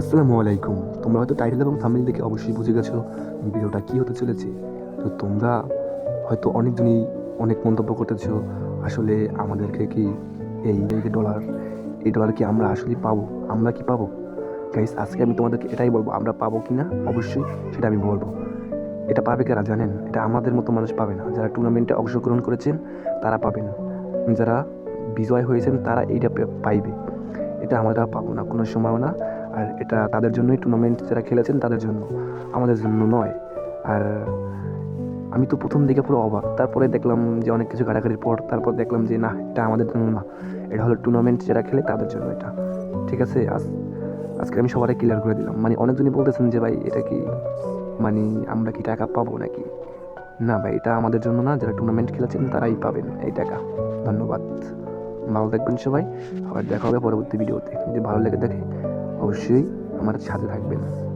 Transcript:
আসসালামু আলাইকুম। তোমরা হয়তো টাইটেল এবং থাম্বনেল দেখে অবশ্যই বুঝে গেছো ভিডিওটা কী হতে চলেছে। তো তোমরা হয়তো অনেকজনই অনেক মন্তব্য করতেছো, আসলে আমাদেরকে কি এই এই ডলার এই ডলার কি আমরা আসলে পাবো? আমরা কি পাবো? গাইস আজকে আমি তোমাদেরকে এটাই বলব, আমরা পাবো কি না অবশ্যই সেটা আমি বলব। এটা পাবে কারা জানেন? এটা আমাদের মতো মানুষ পাবে না। যারা টুর্নামেন্টে অংশগ্রহণ করেছেন, তারা পাবেন। যারা বিজয় হয়েছেন, তারা এইটা পাইবে। এটা আমরা পাবো না, কোনো সময়ও না। আর এটা তাদের জন্যই টুর্নামেন্ট যারা খেলেছেন তাদের জন্য, আমাদের জন্য নয়। আর আমি তো প্রথম দিকে পুরো অবাক। তারপরে দেখলাম যে অনেক কিছু ঘাটাঘাটির পর তারপর দেখলাম যে, না, এটা আমাদের জন্য না। এটা হলো টুর্নামেন্ট যারা খেলে তাদের জন্য এটা। ঠিক আছে, আজ, আজকে আমি সবাই ক্লিয়ার করে দিলাম। মানে অনেকজনই বলতেছেন যে, ভাই, এটা কি মানে আমরা কি টাকা পাবো নাকি? না, ভাই, এটা আমাদের জন্য না। যারা টুর্নামেন্ট খেলেছেন তারাই পাবেন এই টাকা। ধন্যবাদ। ভালো থাকবেন সবাই। আবার দেখা হবে পরবর্তী ভিডিওতে যদি ভালো লেগে থাকে অবশ্যই আমার সাথে থাকবেন।